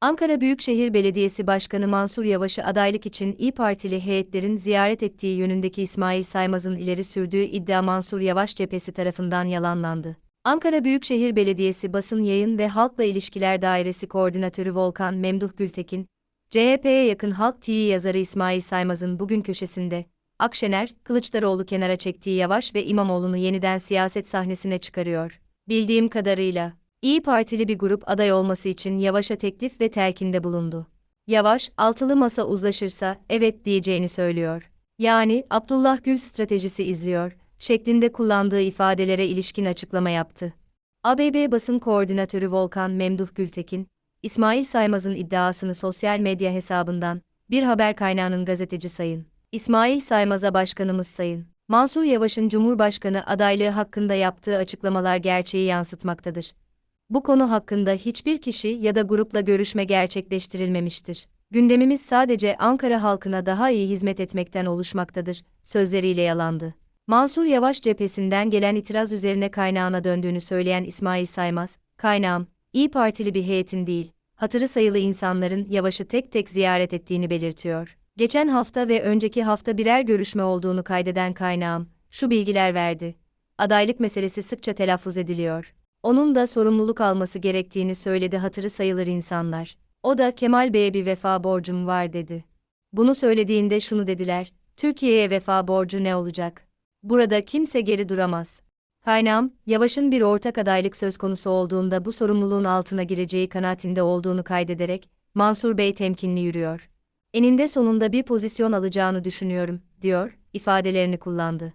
Ankara Büyükşehir Belediyesi Başkanı Mansur Yavaş'ı adaylık için İyi Partili heyetlerin ziyaret ettiği yönündeki İsmail Saymaz'ın ileri sürdüğü iddia Mansur Yavaş cephesi tarafından yalanlandı. Ankara Büyükşehir Belediyesi Basın Yayın ve Halkla İlişkiler Dairesi Koordinatörü Volkan Memduh Gültekin, CHP'ye yakın Halk TV yazarı İsmail Saymaz'ın bugün köşesinde, Akşener, Kılıçdaroğlu kenara çektiği Yavaş ve İmamoğlu'nu yeniden siyaset sahnesine çıkarıyor. Bildiğim kadarıyla, İyi Partili bir grup aday olması için Yavaş'a teklif ve telkinde bulundu. Yavaş, altılı masa uzlaşırsa evet diyeceğini söylüyor. Yani Abdullah Gül stratejisi izliyor şeklinde kullandığı ifadelere ilişkin açıklama yaptı. ABB basın koordinatörü Volkan Memduh Gültekin, İsmail Saymaz'ın iddiasını sosyal medya hesabından, bir haber kaynağının gazeteci sayın. İsmail Saymaz'a başkanımız sayın. Mansur Yavaş'ın Cumhurbaşkanı adaylığı hakkında yaptığı açıklamalar gerçeği yansıtmaktadır. Bu konu hakkında hiçbir kişi ya da grupla görüşme gerçekleştirilmemiştir. Gündemimiz sadece Ankara halkına daha iyi hizmet etmekten oluşmaktadır, sözleriyle yalandı. Mansur Yavaş cephesinden gelen itiraz üzerine kaynağına döndüğünü söyleyen İsmail Saymaz, kaynağım, İyi Partili bir heyetin değil, hatırı sayılı insanların Yavaş'ı tek tek ziyaret ettiğini belirtiyor. Geçen hafta ve önceki hafta birer görüşme olduğunu kaydeden kaynağım, şu bilgiler verdi. Adaylık meselesi sıkça telaffuz ediliyor. Onun da sorumluluk alması gerektiğini söyledi hatırı sayılır insanlar. O da Kemal Bey'e bir vefa borcum var dedi. Bunu söylediğinde şunu dediler, Türkiye'ye vefa borcu ne olacak? Burada kimse geri duramaz. Kaynağım, Yavaş'ın bir ortak adaylık söz konusu olduğunda bu sorumluluğun altına gireceği kanaatinde olduğunu kaydederek, Mansur Bey temkinli yürüyor. Eninde sonunda bir pozisyon alacağını düşünüyorum, diyor, ifadelerini kullandı.